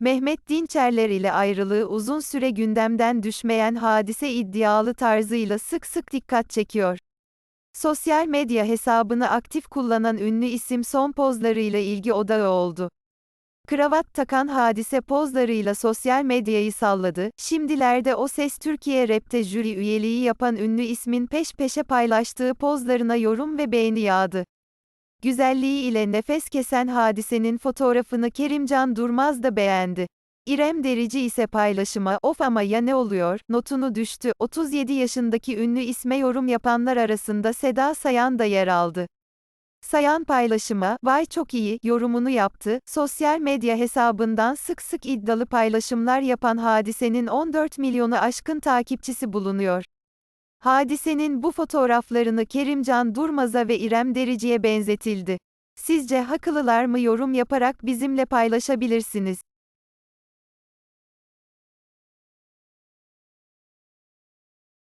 Mehmet Dinçerler ile ayrılığı uzun süre gündemden düşmeyen hadise iddialı tarzıyla sık sık dikkat çekiyor. Sosyal medya hesabını aktif kullanan ünlü isim son pozlarıyla ilgi odağı oldu. Kravat takan hadise pozlarıyla sosyal medyayı salladı, şimdilerde O Ses Türkiye Rap'te jüri üyeliği yapan ünlü ismin peş peşe paylaştığı pozlarına yorum ve beğeni yağdı. Güzelliği ile nefes kesen hadisenin fotoğrafını Kerimcan Durmaz da beğendi. İrem Derici ise paylaşıma, of ama ya ne oluyor, notunu düştü. 37 yaşındaki ünlü isme yorum yapanlar arasında Seda Sayan da yer aldı. Sayan paylaşıma, vay çok iyi, yorumunu yaptı. Sosyal medya hesabından sık sık iddialı paylaşımlar yapan hadisenin 14 milyonu aşkın takipçisi bulunuyor. Hadisenin bu fotoğraflarını Kerimcan Durmaz'a ve İrem Derici'ye benzetildi. Sizce haklılar mı yorum yaparak bizimle paylaşabilirsiniz.